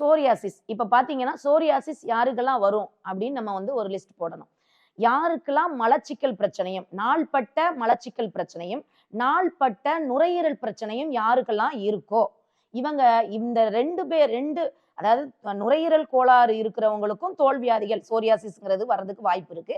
Psoriasis இப்போ பார்த்தீங்கன்னா psoriasis யாருக்கெல்லாம் வரும் அப்படின்னு நம்ம வந்து ஒரு லிஸ்ட் போடணும். யாருக்கெல்லாம் மலச்சிக்கல் பிரச்சனையும் நாள்பட்ட மலச்சிக்கல் பிரச்சனையும் நாள்பட்ட நுரையீரல் பிரச்சனையும் யாருக்கெல்லாம் இருக்கோ இவங்க இந்த ரெண்டு பேர் ரெண்டு அதாவது நுரையீரல் கோளாறு இருக்கிறவங்களுக்கும் தோல் வியாதிகள் சோரியாசிஸ்ங்கிறது வர்றதுக்கு வாய்ப்பு இருக்கு.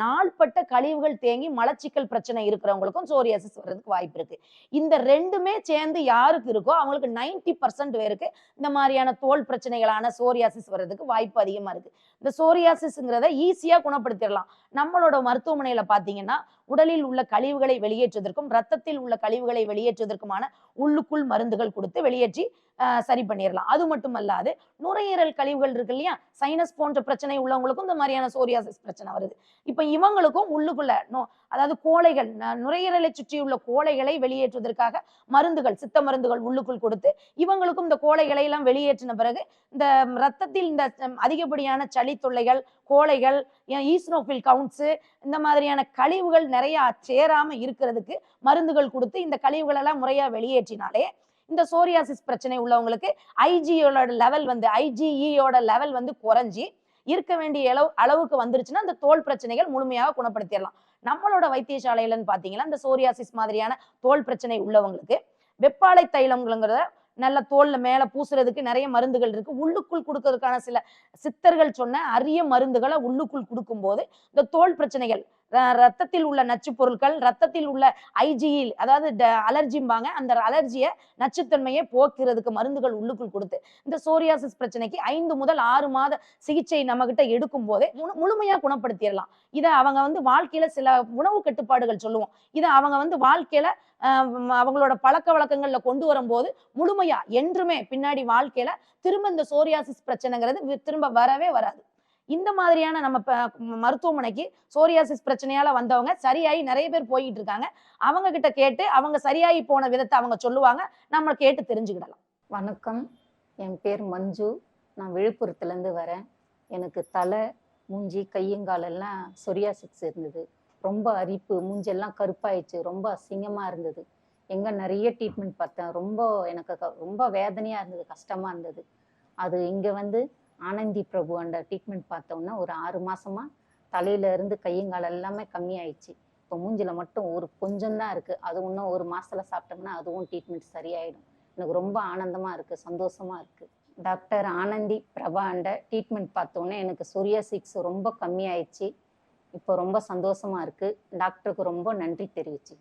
நாள்பட்ட கழிவுகள் தேங்கி மலச்சிக்கல் பிரச்சனை இருக்கிறவங்களுக்கும் சோரியாசிஸ் வர்றதுக்கு வாய்ப்பு இருக்கு. இந்த ரெண்டுமே சேர்ந்து யாருக்கு இருக்கோ அவங்களுக்கு 90% பர்சன்ட் பேருக்கு இந்த மாதிரியான தோல் பிரச்சனைகளான சோரியாசிஸ் வர்றதுக்கு வாய்ப்பு அதிகமா இருக்கு. இந்த சோரியாசிஸ்ங்கிறத ஈஸியா குணப்படுத்திடலாம். நம்மளோட மருத்துவமனையில பாத்தீங்கன்னா உடலில் உள்ள கழிவுகளை வெளியேற்றுவதற்கும் ரத்தத்தில் உள்ள கழிவுகளை வெளியேற்றுவதற்குமான உள்ளுக்குள் மருந்துகள் கொடுத்து வெளியேற்றி சரி பண்ணிடலாம் அது மட்டும் அல்லாது நுரையீரல் கழிவுகள் இருக்கு இல்லையா? சைனஸ் போன்ற பிரச்சனை உள்ளவங்களுக்கும் இந்த மாதிரியான சோரியாசிஸ் பிரச்சனை வருது. இப்ப இவங்களுக்கும் உள்ளுக்குள்ள நோ அதாவது கோழைகள் நுரையீரலை சுற்றியுள்ள கோழைகளை வெளியேற்றுவதற்காக மருந்துகள் சித்த மருந்துகள் உள்ளுக்குள் கொடுத்து இவங்களுக்கும் இந்த கோழைகளை எல்லாம் வெளியேற்றின பிறகு இந்த ரத்தத்தில் இந்த அதிகப்படியான சளி தொல்லைகள் கோழைகள் ஈஸ்னோஃபில் கவுண்ட்ஸு இந்த மாதிரியான கழிவுகள் நிறைய சேராமல் இருக்கிறதுக்கு மருந்துகள் கொடுத்து இந்த கழிவுகளெல்லாம் முறையாக வெளியேற்றினாலே இந்த சோரியாசிஸ் பிரச்சனை உள்ளவங்களுக்கு ஐஜியோட லெவல் வந்து ஐஜிஇயோட லெவல் வந்து குறைஞ்சி இருக்க வேண்டிய அளவு அளவுக்கு வந்துருச்சுன்னா அந்த தோல் பிரச்சனைகள் முழுமையாக குணப்படுத்திடலாம். நம்மளோட வைத்தியசாலையிலன்னு பார்த்தீங்கன்னா இந்த சோரியாசிஸ் மாதிரியான தோல் பிரச்சனை உள்ளவங்களுக்கு வெப்பாலை தைலம்ங்கிறத நல்ல தோல்ல மேல பூசுறதுக்கு நிறைய மருந்துகள் இருக்கு. உள்ளுக்குள் கொடுக்கறதுக்கான சில சித்தர்கள் சொன்ன அரிய மருந்துகளை உள்ளுக்குள் கொடுக்கும்போது இந்த தோல் பிரச்சனைகள் ரத்தத்தில் உள்ள நச்சு பொருட்கள் ரத்தத்தில் உள்ள ஐஜியில் அதாவது அலர்ஜிம்பாங்க. அந்த அலர்ஜியை நச்சுத்தன்மையை போக்குறதுக்கு மருந்துகள் உள்ளுக்குள் கொடுத்து இந்த சோரியாசிஸ் பிரச்சனைக்கு ஐந்து முதல் ஆறு மாத சிகிச்சை நம்ம கிட்ட எடுக்கும் போதே முழு- முழுமையா குணப்படுத்திடலாம் இதை அவங்க வந்து வாழ்க்கையில சில உணவு கட்டுப்பாடுகள் சொல்லுவோம். இதை அவங்க வந்து வாழ்க்கையில ஆஹ் அவங்களோட பழக்க வழக்கங்கள்ல கொண்டு வரும்போது முழுமையா என்றுமே பின்னாடி வாழ்க்கையில திரும்ப இந்த சோரியாசிஸ் பிரச்சனைங்கிறது திரும்ப வரவே வராது. இந்த மாதிரியான நம்ம மருத்துவமனைக்கு சோரியாசிஸ் பிரச்சனையால வந்தவங்க சரியாயி நிறைய பேர் போயிட்டு இருக்காங்க அவங்க கிட்ட கேட்டு அவங்க சரியாயி போன விதத்தை அவங்க சொல்லுவாங்க. நம்ம கேட்டு தெரிஞ்சுக்கிடலாம். வணக்கம். என் பேர் மஞ்சு. நான் விழுப்புரத்துலேருந்து வரேன். எனக்கு தலை மூஞ்சி கையங்காலெல்லாம் சொரியாசிக்ஸ் இருந்தது. ரொம்ப அரிப்பு மூஞ்செல்லாம் கருப்பாயிடுச்சு. ரொம்ப அசிங்கமாக இருந்தது. எங்கே நிறைய ட்ரீட்மெண்ட் பார்த்தேன். ரொம்ப எனக்கு க- ரொம்ப வேதனையாக இருந்தது கஷ்டமாக இருந்தது. அது இங்கே வந்து ஆனந்தி பிரபு அந்த ட்ரீட்மெண்ட் பார்த்தோன்னா ஒரு ஆறு மாசமா தலையில இருந்து கையங்கால் எல்லாமே கம்மியாயிடுச்சு. இப்போ மூஞ்சில மட்டும் ஒரு கொஞ்சம் தான் இருக்குது அது இன்னும் ஒரு மாசத்துல சாப்பிட்டோம்னா அதுவும் ட்ரீட்மெண்ட் சரியாயிடும். எனக்கு ரொம்ப ஆனந்தமா இருக்கு சந்தோஷமா இருக்கு. டாக்டர் ஆனந்தி பிரபாண்ட ட்ரீட்மெண்ட் பார்த்தோன்னே எனக்கு சொரியாசிக்ஸ் ரொம்ப கம்மியாயிடுச்சு. இப்போ ரொம்ப சந்தோஷமா இருக்கு. டாக்டருக்கு ரொம்ப நன்றி தெரிவிச்சு